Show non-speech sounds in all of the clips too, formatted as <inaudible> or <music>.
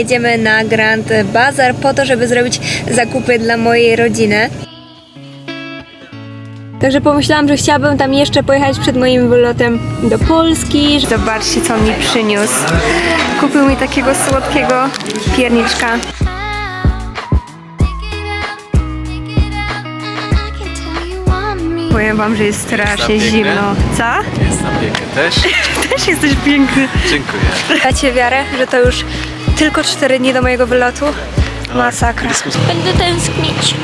Jedziemy na Grand Bazar po to, żeby zrobić zakupy dla mojej rodziny. Także pomyślałam, że chciałabym tam jeszcze pojechać przed moim wylotem do Polski. Zobaczcie, co mi przyniósł. Kupił mi takiego słodkiego pierniczka. Powiem wam, że jest strasznie piękne? zimno. Co? Jest na też. <laughs> Też jesteś piękny. Dziękuję. Dacie wiarę, że to już tylko 4 dni do mojego wylotu? Masakra. Będę tęsknić.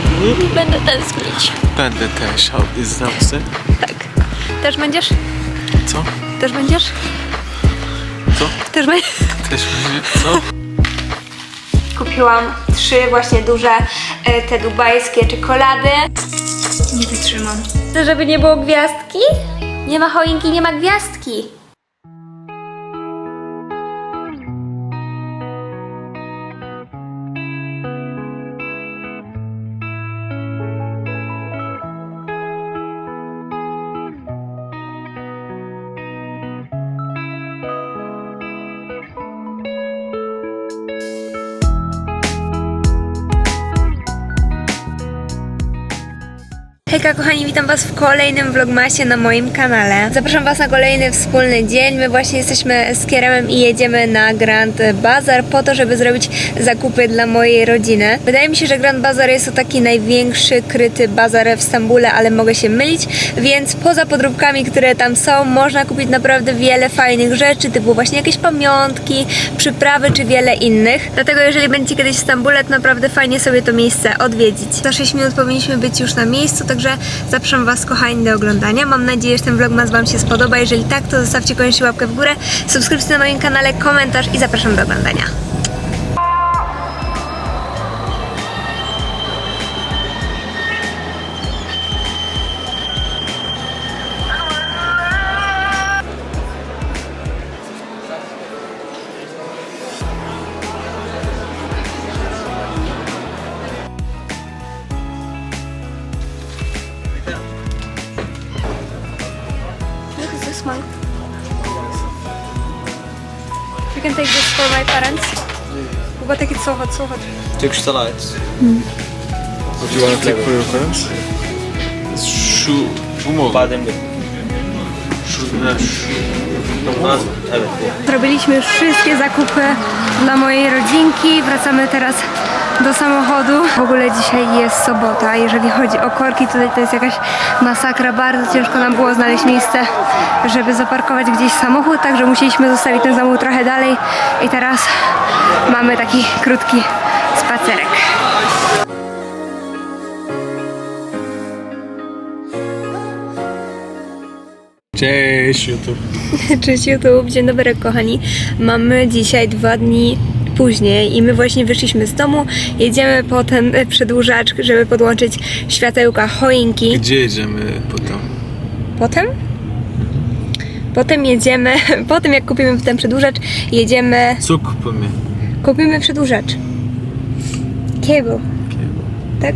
Będę tęsknić. Będę też. O, Jest znawcy? Tak. Też będziesz? Co? Też będziesz? Co? Też będziesz? Też będzie? Co? Kupiłam trzy właśnie duże e, te dubajskie czekolady. Nie wytrzymam. Żeby nie było gwiazdki? Nie ma choinki, nie ma gwiazdki. Kochani, witam was w kolejnym vlogmasie na moim kanale. Zapraszam was na kolejny wspólny dzień. My właśnie jesteśmy z Kieremem i jedziemy na Grand Bazar po to, żeby zrobić zakupy dla mojej rodziny. Wydaje mi się, że Grand Bazar jest to taki największy kryty bazar w Stambule, ale mogę się mylić, więc poza podróbkami, które tam są, można kupić naprawdę wiele fajnych rzeczy, typu właśnie jakieś pamiątki, przyprawy czy wiele innych. Dlatego jeżeli będziecie kiedyś w Stambule, to naprawdę fajnie sobie to miejsce odwiedzić. Za 6 minut powinniśmy być już na miejscu, także zapraszam Was kochani do oglądania. Mam nadzieję, że ten vlogmas Wam się spodoba. Jeżeli tak, to zostawcie koniecznie łapkę w górę, subskrypcję na moim kanale, komentarz i zapraszam do oglądania. You can take this for my parents. But take it so hot, so hot. Türk Starlights. What do you want to take for your friends? Şu, bu mu? Bademli. Şu, ne, şu. Bunlar, evet bu. Zrobiliśmy wszystkie zakupy dla mojej rodzinki. Wracamy teraz do samochodu. W ogóle dzisiaj jest sobota. Jeżeli chodzi o korki, tutaj to jest jakaś masakra. Bardzo ciężko nam było znaleźć miejsce, żeby zaparkować gdzieś samochód, także musieliśmy zostawić ten samochód trochę dalej. I teraz mamy taki krótki spacerek. Cześć YouTube. Cześć YouTube, dzień dobry kochani. Mamy dzisiaj dwa dni później i my właśnie wyszliśmy z domu. Jedziemy po ten <laughs> przedłużacz, żeby podłączyć światełka choinki. Gdzie jedziemy potem? Potem? Potem jedziemy, <laughs> po tym jak kupimy ten przedłużacz, jedziemy, Co kupimy? kupimy przedłużacz. Cable. Tak?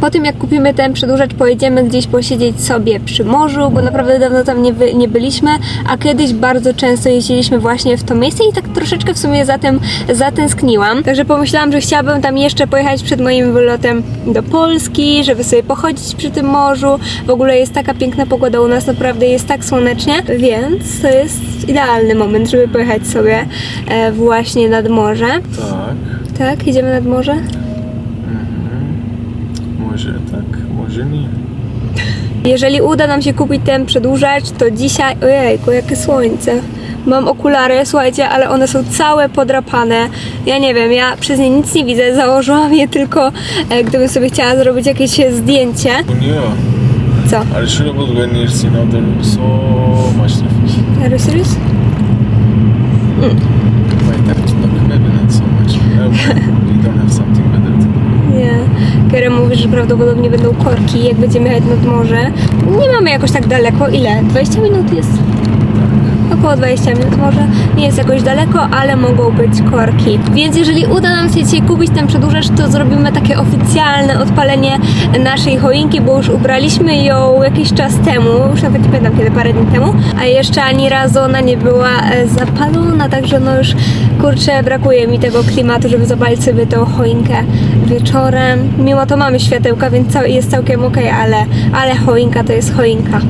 Po tym jak kupimy ten przedłużacz, pojedziemy gdzieś posiedzieć sobie przy morzu, bo naprawdę dawno tam nie, nie byliśmy, a kiedyś bardzo często jeździliśmy właśnie w to miejsce i tak troszeczkę w sumie za tym zatęskniłam. Także pomyślałam, że chciałabym tam jeszcze pojechać przed moim wylotem do Polski, żeby sobie pochodzić przy tym morzu. W ogóle jest taka piękna pogoda u nas, naprawdę jest tak słonecznie, więc to jest idealny moment, żeby pojechać sobie e, właśnie nad morze. Tak. Tak, idziemy nad morze? Może tak, może nie. Jeżeli uda nam się kupić ten przedłużacz, to dzisiaj. Ojejku, jakie słońce. Mam okulary, słuchajcie, ale one są całe podrapane. Ja nie wiem, ja przez nie nic nie widzę. Założyłam je tylko, e, gdybym sobie chciała zrobić jakieś e, niye o? Co? Ale when you're seeing out there so much traffic. Are you serious? So much. Nie. Kera mówi, że prawdopodobnie będą korki, jak będziemy jechać nad morze. Nie mamy jakoś tak daleko. Ile? 20 minut jest. Około 20 minut może. Nie jest jakoś daleko, ale mogą być korki. Więc jeżeli uda nam się dzisiaj kupić ten przedłużacz, to zrobimy takie oficjalne odpalenie naszej choinki, bo już ubraliśmy ją jakiś czas temu, już nawet nie pamiętam kiedy, parę dni temu, a jeszcze ani razu ona nie była e, zapalona, także no już kurczę, brakuje mi tego klimatu, żeby zapalić sobie tą choinkę wieczorem. Mimo to mamy światełka, więc jest całkiem ok, ale, ale choinka to jest choinka,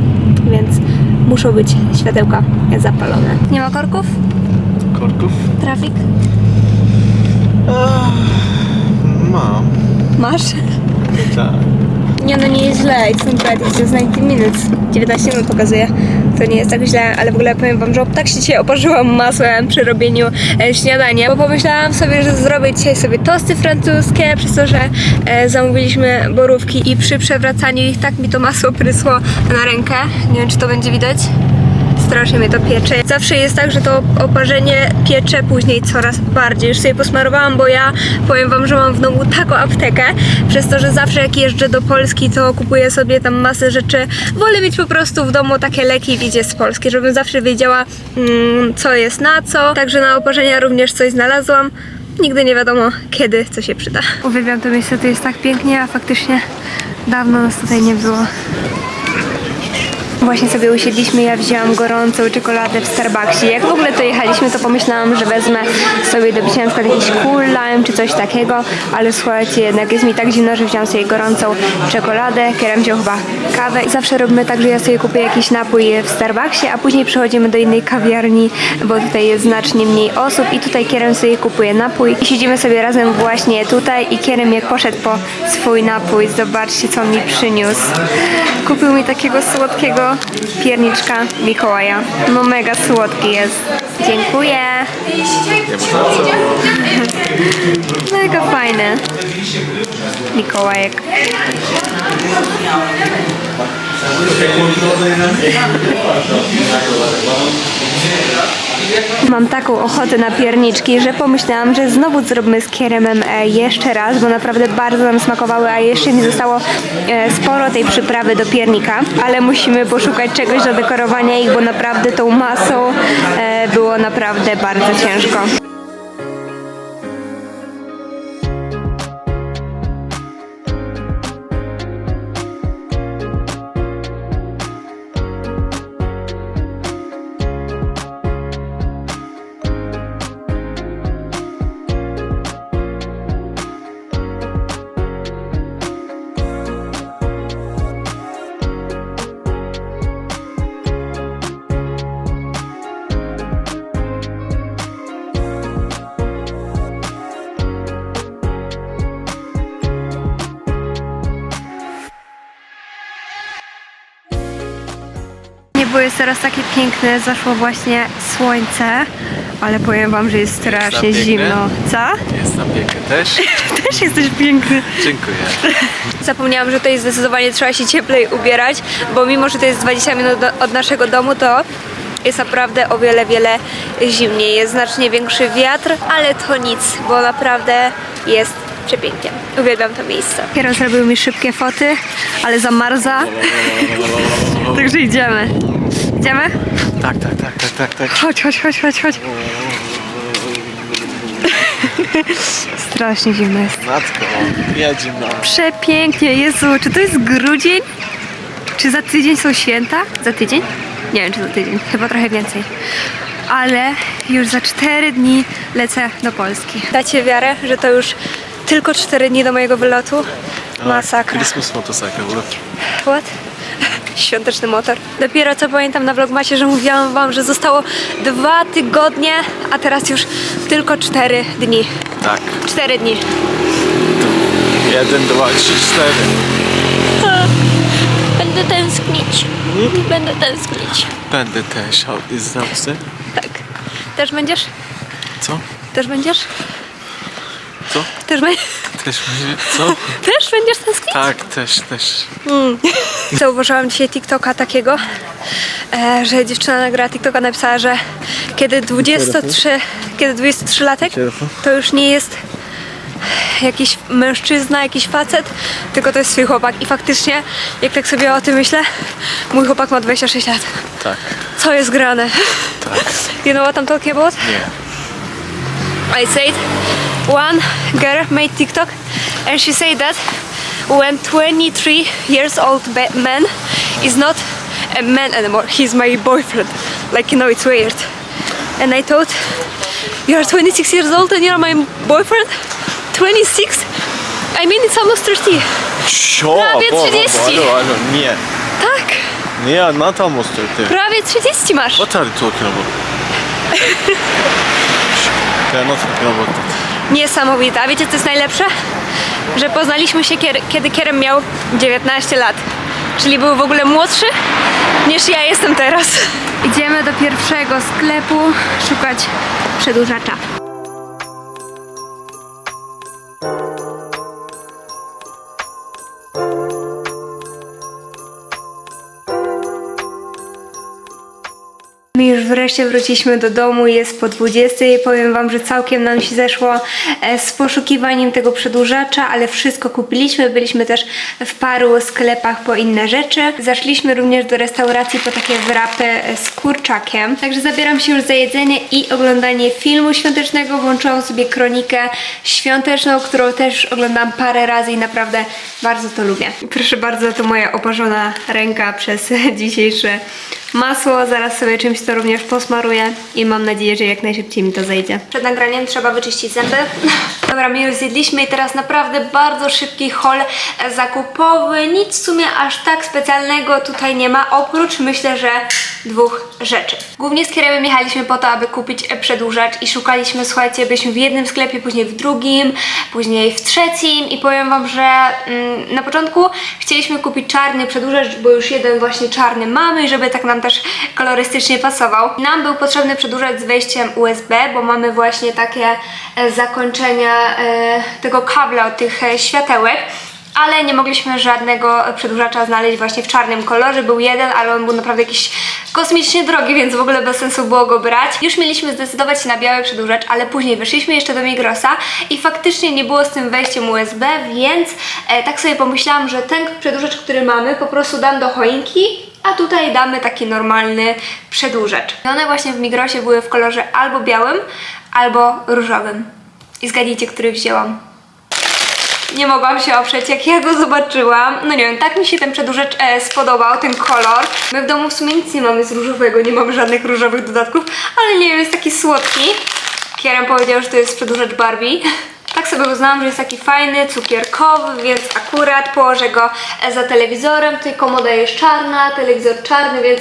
muszą być światełka zapalone. Nie ma korków? Korków? Trafik? Mam. Masz? Tak. Nie, no nie jest źle. It's not bad. It's just 19 minutes. 19 minut pokazuje. To nie jest tak źle, ale w ogóle powiem wam, że tak się dzisiaj oparzyłam masłem przy robieniu e, śniadania, bo pomyślałam sobie, że zrobię dzisiaj sobie tosty francuskie, przez to, że e, zamówiliśmy borówki i przy przewracaniu ich tak mi to masło prysło na rękę. Nie wiem, czy to będzie widać. Strasznie mnie to piecze. Zawsze jest tak, że to oparzenie piecze później coraz bardziej. Już sobie posmarowałam, bo ja powiem wam, że mam w domu taką aptekę, przez to, że zawsze jak jeżdżę do Polski, to kupuję sobie tam masę rzeczy. Wolę mieć po prostu w domu takie leki widzie z Polski, żebym zawsze wiedziała, mm, co jest na co. Także na oparzenia również coś znalazłam. Nigdy nie wiadomo, kiedy co się przyda. Uwielbiam to miejsce, to jest tak pięknie, a faktycznie dawno nas tutaj nie było. Właśnie sobie usiedliśmy, ja wzięłam gorącą czekoladę w Starbucksie. Jak w ogóle to jechaliśmy, to pomyślałam, że wezmę sobie do picia na przykład jakiś cool lime czy coś takiego, ale słuchajcie, jednak jest mi tak zimno, że wziąłam sobie gorącą czekoladę, Kieran wziął chyba kawę. Zawsze robimy tak, że ja sobie kupuję jakiś napój w Starbucksie, a później przechodzimy do innej kawiarni, bo tutaj jest znacznie mniej osób i tutaj Kieran sobie kupuje napój i siedzimy sobie razem właśnie tutaj i Kieran jak poszedł po swój napój, zobaczcie co mi przyniósł. Kupił mi takiego słodkiego pierniczka Mikołaja. No mega słodki jest. Dziękuję. <laughs> Mega fajny. Mikołajek. Mam taką ochotę na pierniczki, że pomyślałam, że znowu zrobimy z kieremem e, jeszcze raz, bo naprawdę bardzo nam smakowały, a jeszcze mi zostało e, sporo tej przyprawy do piernika, ale musimy poszukać czegoś do dekorowania ich, bo naprawdę tą masą e, było naprawdę bardzo ciężko. Jest teraz takie piękne, zaszło właśnie słońce, ale powiem wam, że jest strasznie piękne? zimno. Co? Jest tam piękny też. <laughs> Też jesteś piękny. Dziękuję. Zapomniałam, że tutaj zdecydowanie trzeba się cieplej ubierać, bo mimo, że to jest 20 minut do, od naszego domu, to jest naprawdę o wiele, wiele zimniej. Jest znacznie większy wiatr, ale to nic, bo naprawdę jest przepięknie. Uwielbiam to miejsce. Kieron zrobił mi szybkie foty, ale zamarza. <laughs> Także idziemy. Idziemy? Tak, tak, tak, tak, tak, tak. Chodź, chodź, chodź, chodź, chodź. <laughs> Strasznie zimno jest. Matko, jedziemy. Przepięknie, Jezu, czy to jest grudzień? Czy za tydzień są święta? Za tydzień? Nie wiem, czy za tydzień, chyba trochę więcej. Ale już za cztery dni lecę do Polski. Dacie wiarę, że to już tylko cztery dni do mojego wylotu? Masakra. Christmas motorcycle. What? <laughs> Świąteczny motor. Dopiero co pamiętam na vlogmacie, że mówiłam wam, że zostało dwa tygodnie, a teraz już tylko cztery dni. Tak. Cztery dni. Jeden, dwa, trzy, cztery. <laughs> Będę tęsknić. Będę tęsknić. Będę też. Jest znawcy? Tak. Też będziesz? Co? Też będziesz? Co? Też, be- Też będzie? Co? też będziesz tęsknić? Tak, też, też. Zauważyłam dzisiaj TikToka takiego, e, że dziewczyna nagrała TikToka, napisała, że kiedy 23, kiedy 23 latek, to już nie jest jakiś mężczyzna, jakiś facet, tylko to jest swój chłopak. I faktycznie, jak tak sobie o tym myślę, mój chłopak ma 26 lat. Tak. Co jest grane? Tak. You know what I'm talking about? Nie. I said one girl made TikTok and she said that when 23 years old man is not a man anymore, he's my boyfriend. Like, you know, it's weird. And I thought, you're 26 years old and you're my boyfriend? 26? I mean, it's almost 30. Cio, Prawie bo, bo, bo, 30. Alo, alo, nie. Tak, Nie, na tam ostry, ty. prawie 30 masz. What are you talking about? <laughs> Yeah, not talking about that. Niesamowita. Wiecie co jest najlepsze? Że poznaliśmy się kiedy Kierem miał 19 lat. Czyli był w ogóle młodszy niż ja jestem teraz. Idziemy do pierwszego sklepu szukać przedłużacza. Wreszcie wróciliśmy do domu, jest po 20. Powiem Wam, że całkiem nam się zeszło e, z poszukiwaniem tego przedłużacza, ale wszystko kupiliśmy. Byliśmy też w paru sklepach po inne rzeczy. Zaszliśmy również do restauracji po takie wrapy e, z kurczakiem. Także zabieram się już za jedzenie i oglądanie filmu świątecznego. Włączyłam sobie kronikę świąteczną, którą też oglądam parę razy i naprawdę bardzo to lubię. Proszę bardzo, to moja oparzona ręka przez <laughs> dzisiejsze masło. Zaraz sobie czymś to również posmaruję i mam nadzieję, że jak najszybciej mi to zejdzie. Przed nagraniem trzeba wyczyścić zęby. Dobra, my już zjedliśmy i teraz naprawdę bardzo szybki haul zakupowy. Nic w sumie aż tak specjalnego tutaj nie ma, oprócz myślę, że dwóch rzeczy. Głównie z Kieremem jechaliśmy po to, aby kupić e, przedłużacz i szukaliśmy, słuchajcie, byliśmy w jednym sklepie, później w drugim, później w trzecim i powiem Wam, że mm, na początku chcieliśmy kupić czarny przedłużacz, bo już jeden właśnie czarny mamy żeby tak nam też kolorystycznie pasował. Nam był potrzebny przedłużacz z wejściem USB, bo mamy właśnie takie e, zakończenia e, tego kabla od tych e, światełek ale nie mogliśmy żadnego przedłużacza znaleźć właśnie w czarnym kolorze. Był jeden, ale on był naprawdę jakiś kosmicznie drogi, więc w ogóle bez sensu było go brać. Już mieliśmy zdecydować się na biały przedłużacz, ale później wyszliśmy jeszcze do Migrosa i faktycznie nie było z tym wejściem USB, więc e, tak sobie pomyślałam, że ten przedłużacz, który mamy, po prostu dam do choinki, a tutaj damy taki normalny przedłużacz. I one właśnie w Migrosie były w kolorze albo białym, albo różowym. I zgadnijcie, który wzięłam. Nie mogłam się oprzeć, jak ja go zobaczyłam. No nie wiem, tak mi się ten przedłużacz e, spodobał, ten kolor. My w domu w sumie nic nie mamy z różowego, nie mamy żadnych różowych dodatków, ale nie wiem, jest taki słodki. Kierem powiedział, że to jest przedłużacz Barbie. <laughs> Tak sobie uznałam, że jest taki fajny, cukierkowy, więc akurat położę go e, za telewizorem. Tutaj komoda jest czarna, telewizor czarny, więc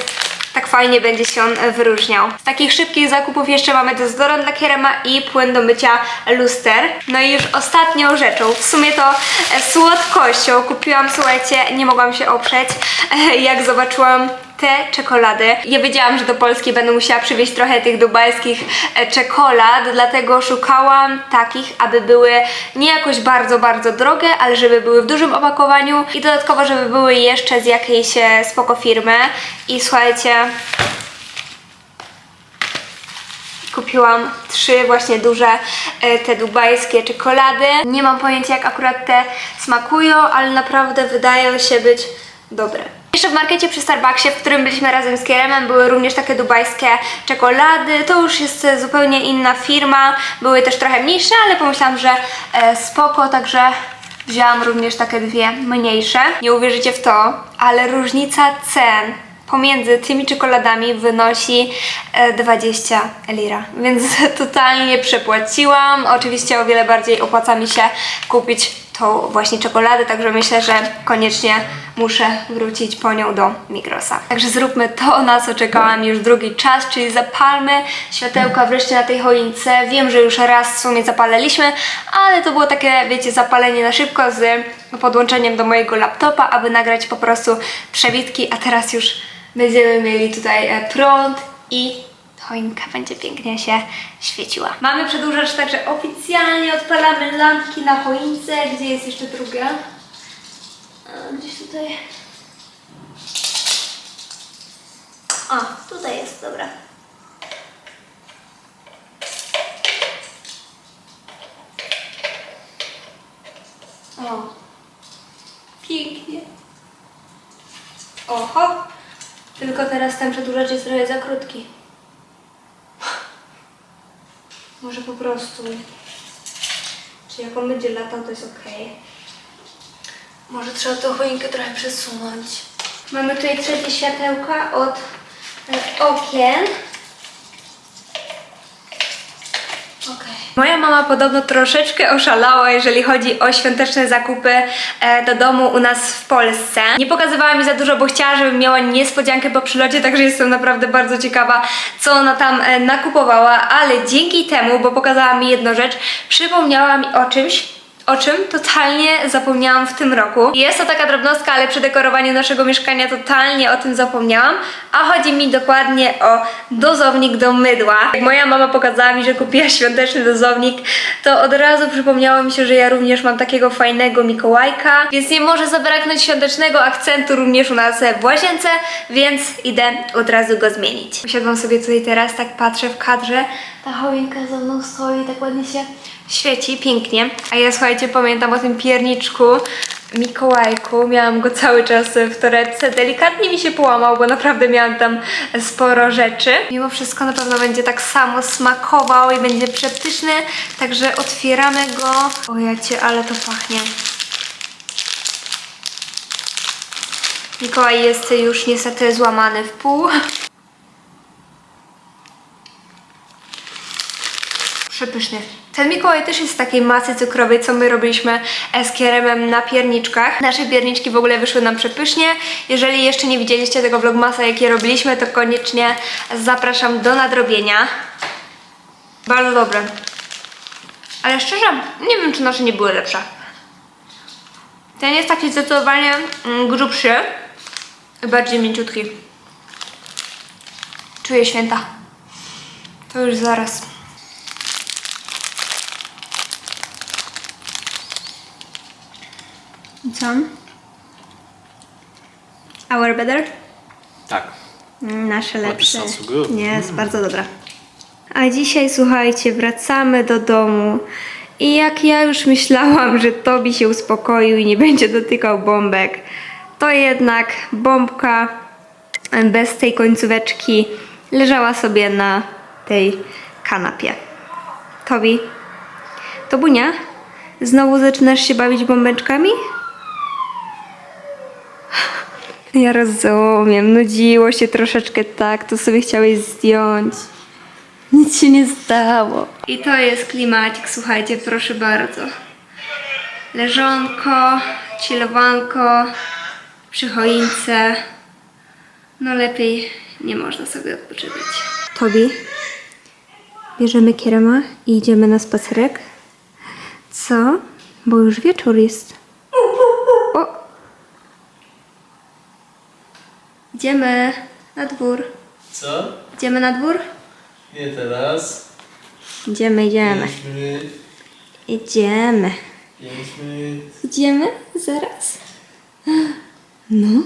tak fajnie będzie się on e, wyróżniał. Z takich szybkich zakupów jeszcze mamy dezodorant dla Kierema i płyn do mycia luster. No i już ostatnią rzeczą, w sumie to e, słodkością kupiłam, słuchajcie, nie mogłam się oprzeć, <laughs> e, jak zobaczyłam te czekolady. Ja wiedziałam, że do Polski będę musiała przywieźć trochę tych dubajskich e, czekolad, dlatego szukałam takich, aby były nie jakoś bardzo, bardzo drogie, ale żeby były w dużym opakowaniu i dodatkowo, żeby były jeszcze z jakiejś e, spoko firmy. I słuchajcie, Kupiłam trzy właśnie duże e, te dubajskie czekolady. Nie mam pojęcia jak akurat te smakują, ale naprawdę wydają się być dobre. Jeszcze w markecie przy Starbucksie, w którym byliśmy razem z Kieremem, były również takie dubajskie czekolady. To już jest e, zupełnie inna firma. Były też trochę mniejsze, ale pomyślałam, że e, spoko, także wzięłam również takie dwie mniejsze. Nie uwierzycie w to, ale różnica cen pomiędzy tymi czekoladami wynosi e, 20 lira, więc <laughs> totalnie przepłaciłam. Oczywiście o wiele bardziej opłaca mi się kupić tą właśnie czekoladę, także myślę, że koniecznie muszę wrócić po nią do Migrosa. Także zróbmy to, na co czekałam już drugi czas, czyli zapalmy światełka wreszcie na tej choince. Wiem, że już raz w sumie zapalaliśmy, ale to było takie, wiecie, zapalenie na szybko z podłączeniem do mojego laptopa, aby nagrać po prostu przebitki, a teraz już będziemy mieli tutaj e, prąd i choinka będzie pięknie się świeciła. Mamy przedłużacz, także oficjalnie odpalamy lampki na choince. Gdzie jest jeszcze druga? Gdzieś tutaj. O, tutaj jest, dobra. O, pięknie. Oho, Tylko teraz ten przedłużacz jest trochę za krótki. Może po prostu. Czy jak on będzie latał, to jest ok. Może trzeba tą choinkę trochę przesunąć. Mamy tutaj trzecie światełka od e, okien. Moja mama podobno troszeczkę oszalała, jeżeli chodzi o świąteczne zakupy e, do domu u nas w Polsce. Nie pokazywała mi za dużo, bo chciała, żebym miała niespodziankę po przylocie, także jestem naprawdę bardzo ciekawa, co ona tam e, nakupowała, ale dzięki temu, bo pokazała mi jedną rzecz, przypomniała mi o czymś, o czym totalnie zapomniałam w tym roku. Jest to taka drobnostka, ale przy dekorowaniu naszego mieszkania totalnie o tym zapomniałam, a chodzi mi dokładnie o dozownik do mydła. Jak moja mama pokazała mi, że kupiła świąteczny dozownik, to od razu przypomniało mi się, że ja również mam takiego fajnego Mikołajka, więc nie może zabraknąć świątecznego akcentu również u nas w łazience, więc idę od razu go zmienić. Usiadłam sobie tutaj teraz, tak patrzę w kadrze, ta choinka za mną stoi, tak ładnie się świeci, pięknie. A ja słuchajcie, pamiętam o tym pierniczku Mikołajku. Miałam go cały czas w torebce. Delikatnie mi się połamał, bo naprawdę miałam tam sporo rzeczy. Mimo wszystko na pewno będzie tak samo smakował i będzie przepyszny. Także otwieramy go. O jacie, ale to pachnie. Mikołaj jest już niestety złamany w pół. Przepyszny. Ten Mikołaj też jest z takiej masy cukrowej, co my robiliśmy z kieremem na pierniczkach. Nasze pierniczki w ogóle wyszły nam przepysznie. Jeżeli jeszcze nie widzieliście tego vlogmasa, jakie robiliśmy, to koniecznie zapraszam do nadrobienia. Bardzo dobre. Ale szczerze, nie wiem, czy nasze nie były lepsze. Ten jest taki zdecydowanie mm, grubszy i bardziej mięciutki. Czuję święta. To już zaraz. Co? Our better? Tak. Nasze lepsze. sounds so good. Nie, jest bardzo dobra. A dzisiaj słuchajcie, wracamy do domu. I jak ja już myślałam, że Tobi się uspokoił i nie będzie dotykał bombek, to jednak bombka bez tej końcóweczki leżała sobie na tej kanapie. Tobi, Tobunia, znowu zaczynasz się bawić bombeczkami? Ja rozumiem, nudziło się troszeczkę tak, to sobie chciałeś zdjąć. Nic się nie stało. I to jest klimacik, słuchajcie, proszę bardzo. Leżonko, chillowanko, przy choince. No lepiej nie można sobie odpoczywać. Tobi, bierzemy kierema i idziemy na spacerek. Co? Bo już wieczór jest. O! Idziemy na dwór. Co? Idziemy na dwór? Nie teraz. Idziemy, idziemy. 5 minut. Idziemy. 5 minut. Idziemy? Zaraz. No.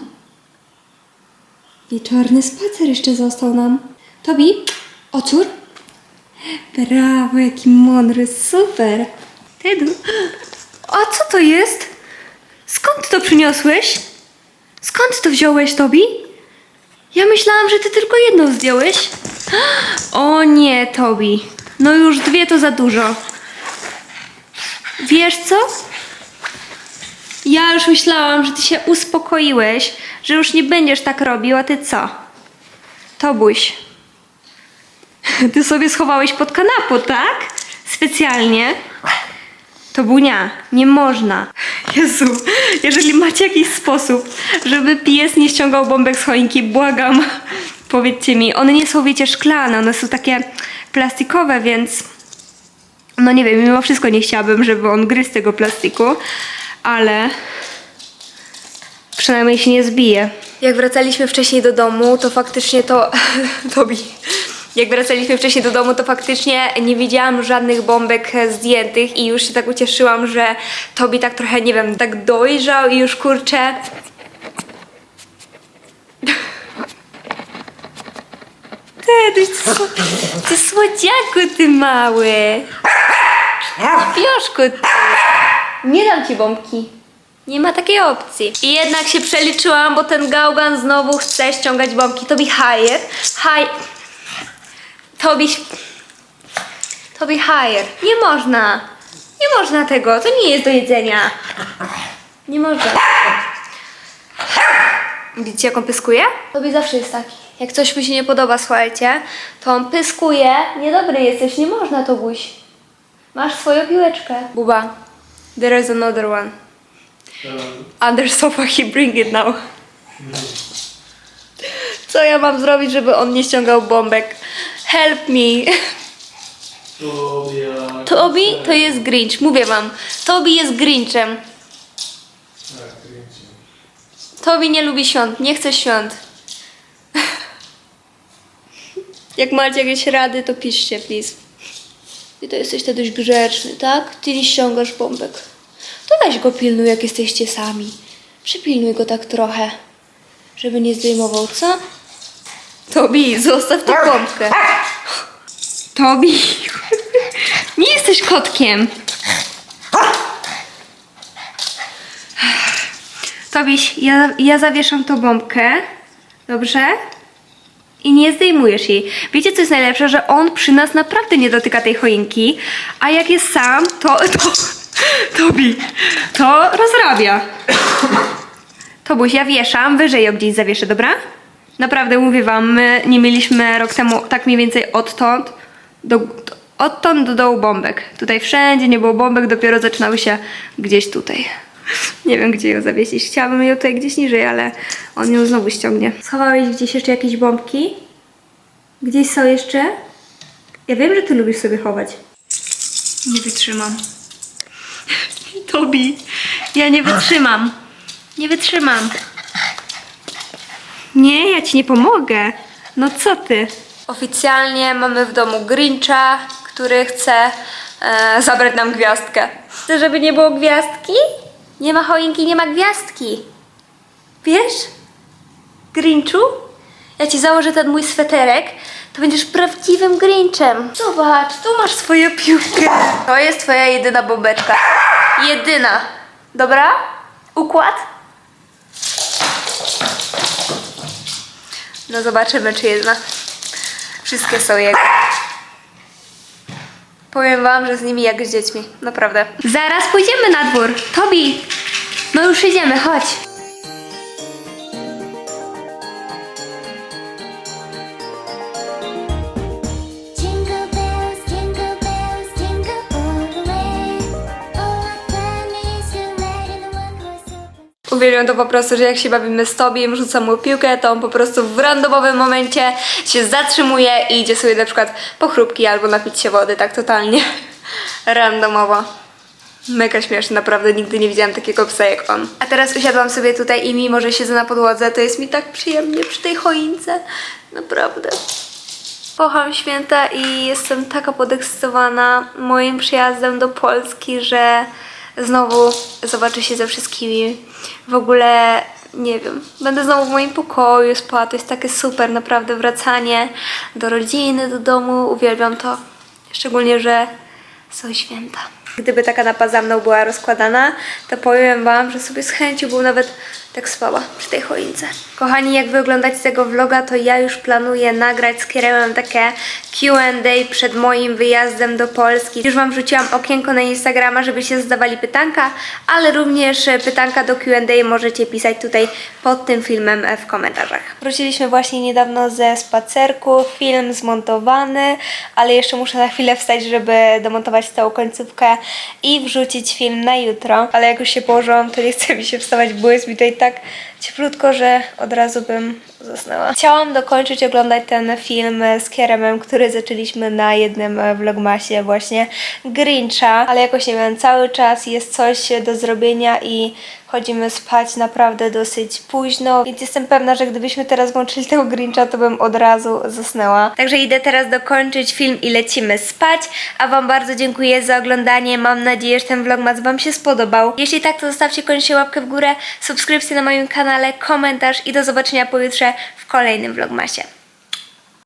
Wieczorny spacer jeszcze został nam. Tobi, ocór. Brawo, jaki mądry, super. Tedu. A co to jest? Skąd to przyniosłeś? Skąd to wziąłeś, Tobi? Ja myślałam, że ty tylko jedną zdjąłeś. O nie, Tobi. No już dwie to za dużo. Wiesz co? Ja już myślałam, że ty się uspokoiłeś, że już nie będziesz tak robił, a ty co? Tobuś. Ty sobie schowałeś pod kanapą, tak? Specjalnie. Tobunia, nie można. Jezu, jeżeli macie jakiś sposób, żeby pies nie ściągał bombek z choinki, błagam, powiedzcie mi. One nie są, wiecie, szklane, one są takie plastikowe, więc no nie wiem, mimo wszystko nie chciałabym, żeby on gryzł tego plastiku, ale przynajmniej się nie zbije. Jak wracaliśmy wcześniej do domu, to faktycznie to... <laughs> Tobi. Jak wracaliśmy wcześniej do domu, to faktycznie nie widziałam żadnych bombek zdjętych i już się tak ucieszyłam, że Tobi tak trochę, nie wiem, tak dojrzał i już kurczę... Ty, ty, ty słodziaku, ty mały. Śpioszku, ty. Nie dam ci bombki. Nie ma takiej opcji. I jednak się przeliczyłam, bo ten gałgan znowu chce ściągać bombki. To be higher. High. To be... To be higher. Nie można. Nie można tego. To nie jest do jedzenia. Nie można. Widzicie, jak on pyskuje? Tobie zawsze jest taki. Jak coś mu się nie podoba, słuchajcie, to on pyskuje. Niedobry jesteś, nie można to. Masz swoją piłeczkę. Buba, there is another one. Under sofa, he bring it now. Co ja mam zrobić, żeby on nie ściągał bombek? Help me. Tobia. Tobi to jest Grinch, mówię wam. Tobi jest Grinchem. Tak, kręci. Tobi nie lubi świąt, nie chce świąt. <laughs> Jak macie jakieś rady, to piszcie, please. Ty to jesteś to dość grzeczny, tak? Ty nie ściągasz bombek. To weź go pilnuj, jak jesteście sami. Przypilnuj go tak trochę, żeby nie zdejmował, co? Tobi, zostaw tę bombkę. Tobi, nie jesteś kotkiem. Tobiś, ja, ja zawieszam tą bombkę, dobrze? I nie zdejmujesz jej. Wiecie, co jest najlepsze? Że on przy nas naprawdę nie dotyka tej choinki, a jak jest sam, to... to Tobi, to rozrabia. Tobuś, ja wieszam, wyżej ją gdzieś zawieszę, dobra? Naprawdę mówię wam, my nie mieliśmy rok temu tak mniej więcej odtąd do, odtąd do dołu bombek. Tutaj wszędzie nie było bombek, dopiero zaczynały się gdzieś tutaj. <laughs> Nie wiem, gdzie ją zawiesić. Chciałabym ją tutaj gdzieś niżej, ale on ją znowu ściągnie. Schowałeś gdzieś jeszcze jakieś bombki? Gdzieś są jeszcze? Ja wiem, że ty lubisz sobie chować. Nie wytrzymam. <laughs> Tobi, ja nie wytrzymam. Nie wytrzymam. Nie, ja ci nie pomogę. No co ty? Oficjalnie mamy w domu Grincha, który chce e, zabrać nam gwiazdkę. Chcę, żeby nie było gwiazdki? Nie ma choinki, nie ma gwiazdki. Wiesz? Grinchu? Ja ci założę ten mój sweterek, to będziesz prawdziwym Grinchem. Zobacz, tu masz swoją piłkę. To jest twoja jedyna bombeczka. Jedyna. Dobra? Układ? No zobaczymy, czy jedna. Wszystkie są jego. Powiem wam, że z nimi jak z dziećmi. Naprawdę. Zaraz pójdziemy na dwór. Tobi, no już idziemy, chodź. Uwielbiam to po prostu, że jak się bawimy z Tobiem, rzucam mu piłkę, to on po prostu w randomowym momencie się zatrzymuje i idzie sobie na przykład po chrupki albo napić się wody, tak totalnie <laughs> randomowo. Mega śmieszny, naprawdę nigdy nie widziałam takiego psa jak on. A teraz usiadłam sobie tutaj i mimo, że siedzę na podłodze, to jest mi tak przyjemnie przy tej choince. Naprawdę. Kocham święta i jestem taka podekscytowana moim przyjazdem do Polski, że znowu zobaczę się ze wszystkimi. W ogóle nie wiem, będę znowu w moim pokoju spała. To jest takie super, naprawdę wracanie do rodziny, do domu. Uwielbiam to. Szczególnie, że są święta. Gdyby ta kanapa za mną była rozkładana, to powiem Wam, że sobie z chęcią bym nawet tak spała przy tej choince. Kochani, jak wy oglądacie tego vloga, to ja już planuję nagrać z takie Q&A przed moim wyjazdem do Polski. Już Wam rzuciłam okienko na Instagrama, żebyście zadawali pytanka, ale również pytanka do Q&A możecie pisać tutaj pod tym filmem w komentarzach. Wróciliśmy właśnie niedawno ze spacerku, film zmontowany, ale jeszcze muszę na chwilę wstać, żeby domontować całą końcówkę i wrzucić film na jutro. Ale jak już się położyłam, to nie chce mi się wstawać, bo jest mi tutaj tak cieplutko, że od razu bym zasnęła. Chciałam dokończyć oglądać ten film z Kieremem, który zaczęliśmy na jednym e, vlogmasie właśnie Grincha, ale jakoś nie wiem, cały czas jest coś do zrobienia i chodzimy spać naprawdę dosyć późno, więc jestem pewna, że gdybyśmy teraz włączyli tego Grincha, to bym od razu zasnęła. Także idę teraz dokończyć film i lecimy spać, a Wam bardzo dziękuję za oglądanie. Mam nadzieję, że ten vlogmas Wam się spodobał. Jeśli tak, to zostawcie koniecznie łapkę w górę, subskrypcję na moim kanale, komentarz i do zobaczenia pojutrze w kolejnym vlogmasie.